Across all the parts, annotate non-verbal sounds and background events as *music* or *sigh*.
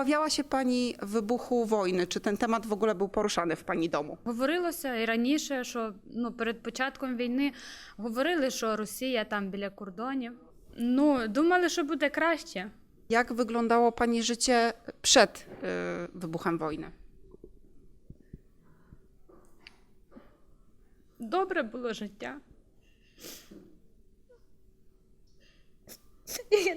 obawiała się pani wybuchu wojny? Czy ten temat w ogóle był poruszany w pani domu? Говорилося і раніше, що ну, перед початком війни говорили, що Росія там біля кордонів. Ну, думали, що буде краще. Jak wyglądało pani życie przed y, wybuchem wojny? Добре було життя.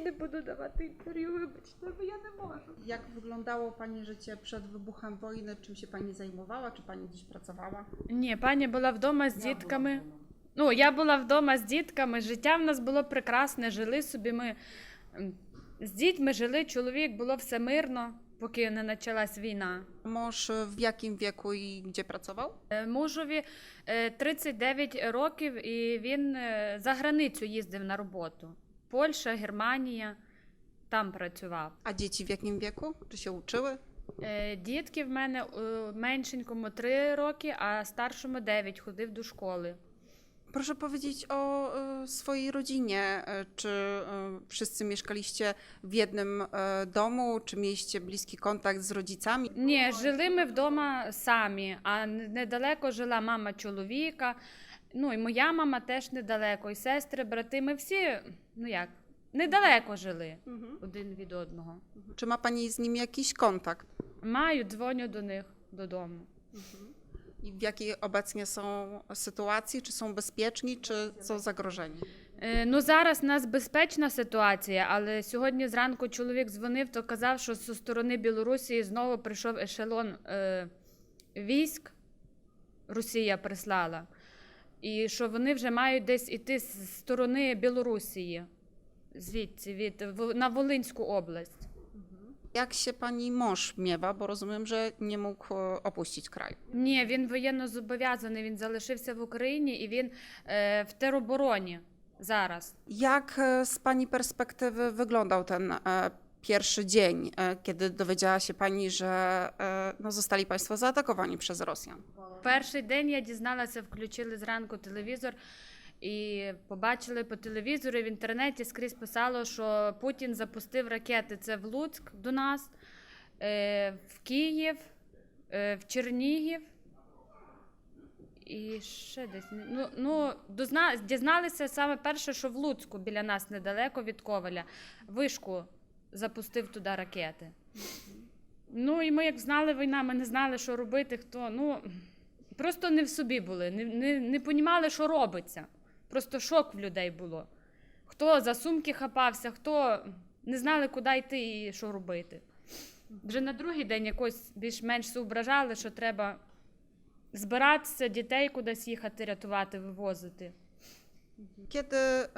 Не буду давати інтерв'ю, вибачте, бо я не можу. Jak wyglądało pani życie przed wybuchem wojny? Czym się pani zajmowała? Czy pani gdzieś pracowała? Ні, пані була вдома з дітками. Ну, я була вдома з дітками. Життя в нас було прекрасне. Жили собі ми з дітьми жили, чоловік було все мирно, поки не почалась війна. Mąż y, w jakim wieku i gdzie pracował? Е, Мужові е, 39 років, і він е, за границю їздив на роботу. Польща, Германія, там працював. A dzieci w jakim wieku? Czy się uczyły? Е, Дітки в мене е, меншенькому 3 роки, а старшому 9 ходив до школи. Proszę powiedzieć o swojej rodzinie. Czy wszyscy mieszkaliście w jednym domu? Czy mieliście bliski kontakt z rodzicami? Ні, жили ми вдома самі, а недалеко жила мама чоловіка. Ну і моя мама теж недалеко, і сестри, брати. Ми всі, ну як, недалеко жили один від одного. Czy ma pani z nimi jakiś kontakt? Маю, дзвоню до них додому. I w jakiej obecnie są sytuacji? Czy są bezpieczni, czy są zagrożeni? Е, Ну зараз у нас безпечна ситуація, але сьогодні зранку чоловік дзвонив, то казав, що зі сторони Білорусі знову прийшов ешелон е, військ. Росія прислала. І що вони вже мають десь іти з сторони Білорусії, звідси, від, в- на Волинську область. Jak się pani mąż miewa? Bo rozumiem, że nie mógł e, opuścić kraju. Ні, він воєнно зобов'язаний, він залишився в Україні і він е, в теробороні зараз. Jak e, z pani perspektywy wyglądał ten e, pierwszy dzień, e, kiedy dowiedziała się pani, że e, no, zostali państwo zaatakowani przez Rosjan? Перший день я дізналася, включили зранку телевізор і побачили по телевізору в інтернеті скрізь писало, що Путін запустив ракети. Це в Луцьк до нас, е, в Київ, е, в Чернігів. І ще десь. Ну, ну, дозна, дізналися саме перше, що в Луцьку біля нас недалеко від Коваля. Вишку запустив туди ракети. Ну і ми, як знали війна, ми не знали, що робити, хто. Ну, просто не в собі були, не, не, не понімали, що робиться. Просто шок в людей було. Хто за сумки хапався, хто не знали, куди йти і що робити. Вже на другий день якось більш-менш зображали, що треба збиратися, дітей кудись їхати, рятувати, вивозити. Kiedy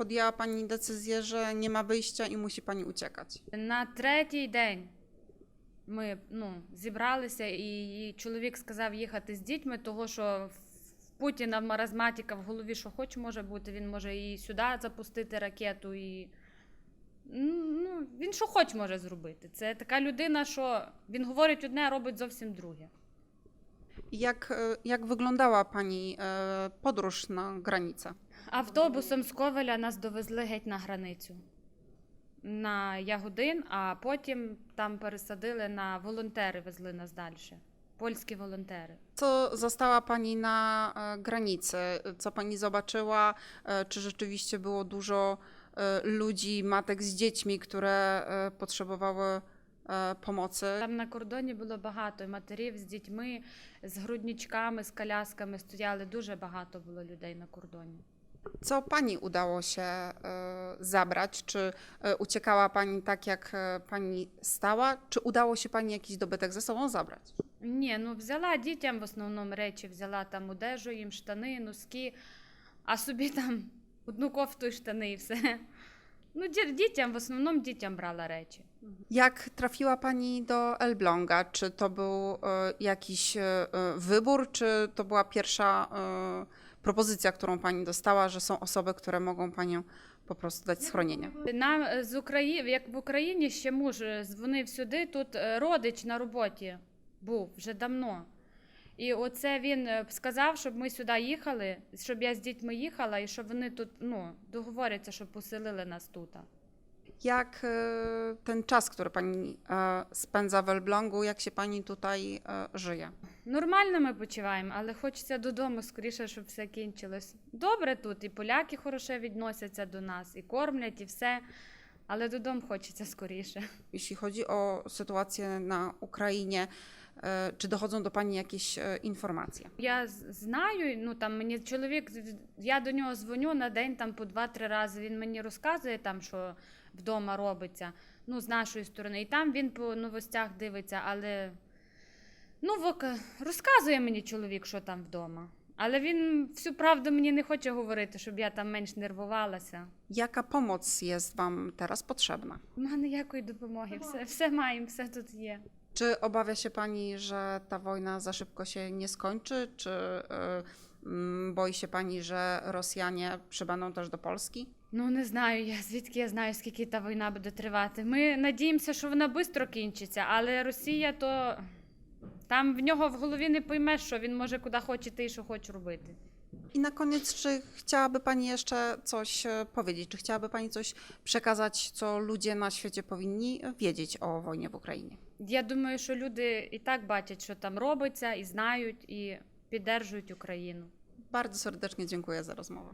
podjęła pani decyzję, że nie ma wyjścia i musi pani uciekać? На третій день ми ну, зібралися, і, і чоловік сказав їхати з дітьми, того що в Путіна в маразматіка в голові, що хоч може бути, він може і сюди запустити ракету, і ну, він що хоч може зробити. Це така людина, що він говорить одне, а робить зовсім друге. I Jak, e, jak wyglądała pani e, podróż na granicę? Автобусом з Ковеля нас довезли геть на границю. На Ягодин, а потім там пересадили на волонтери, везли нас далі. Польські волонтери. Co zastała pani na e, granicy? Co pani zobaczyła? E, Czy rzeczywiście było dużo e, ludzi, matek z dziećmi, które e, potrzebowały e, pomocy? Там на кордоні було багато матерів з дітьми, з грудничками, з колясками стояли. Дуже багато було людей на кордоні. Co pani udało się zabrać? Czy uciekała pani tak, jak pani stała? Czy udało się pani jakiś dobytek ze sobą zabrać? Ні, ну взяла дітям в основному речі, взяла там одежу, їм штани, носки, а собі там *laughs* одну кофту і штани і все. Ну, ді- дітям, в основному дітям брала речі. Jak trafiła pani do Elbląga? Czy to był e, jakiś e, e, wybór, czy to była pierwsza e, propozycja, którą pani dostała, że są osoby, które mogą panią po prostu dać schronienie? Нам е, з України, як в Україні ще муж е, дзвонив сюди, тут е, родич на роботі був вже давно. І оце він е, сказав, щоб ми сюди їхали, щоб я з дітьми їхала, і щоб вони тут ну, договоряться, щоб поселили нас тут. Jak e, ten czas, który pani e, spędza w Elblągu, jak się pani tutaj e, żyje? Нормально ми почуваємо, але хочеться додому скоріше, щоб все кінчилось. Добре тут, і поляки хороше відносяться до нас, і кормлять, і все. Але додому хочеться скоріше. Jeśli chodzi o sytuację na Ukrainie, e, czy dochodzą do pani jakieś e, informacje? Я знаю, ну там мені чоловік, я до нього дзвоню на день там по два-три рази. Він мені розказує там, що вдома робиться, ну, з нашої сторони. І там він по новостях дивиться, але ну, вок- розказує мені чоловік, що там вдома. Але він всю правду мені не хоче говорити, щоб я там менш нервувалася. Jaka pomoc jest wam teraz potrzebna? Нема ніякої допомоги. Все, все маємо, все тут є. Czy obawia się pani, że ta wojna za szybko się nie skończy? Czy e, mm, boi się pani, że Rosjanie przybędą też do Polski? Ну не знаю я, звідки я знаю, скільки та війна буде тривати. Ми надіємося, що вона швидко кінчиться, але Росія то там в нього в голові не поймеш, що він може куди хоче йти і що хоче робити. I na koniec, czy chciałaby Pani jeszcze coś e, powiedzieć? Czy chciałaby Pani coś przekazać, co ludzie na świecie powinni wiedzieć o wojnie w Ukrainie? Я думаю, що люди і так бачать, що там робиться, і знають, і піддержують Україну. Bardzo serdecznie dziękuję za rozmowę.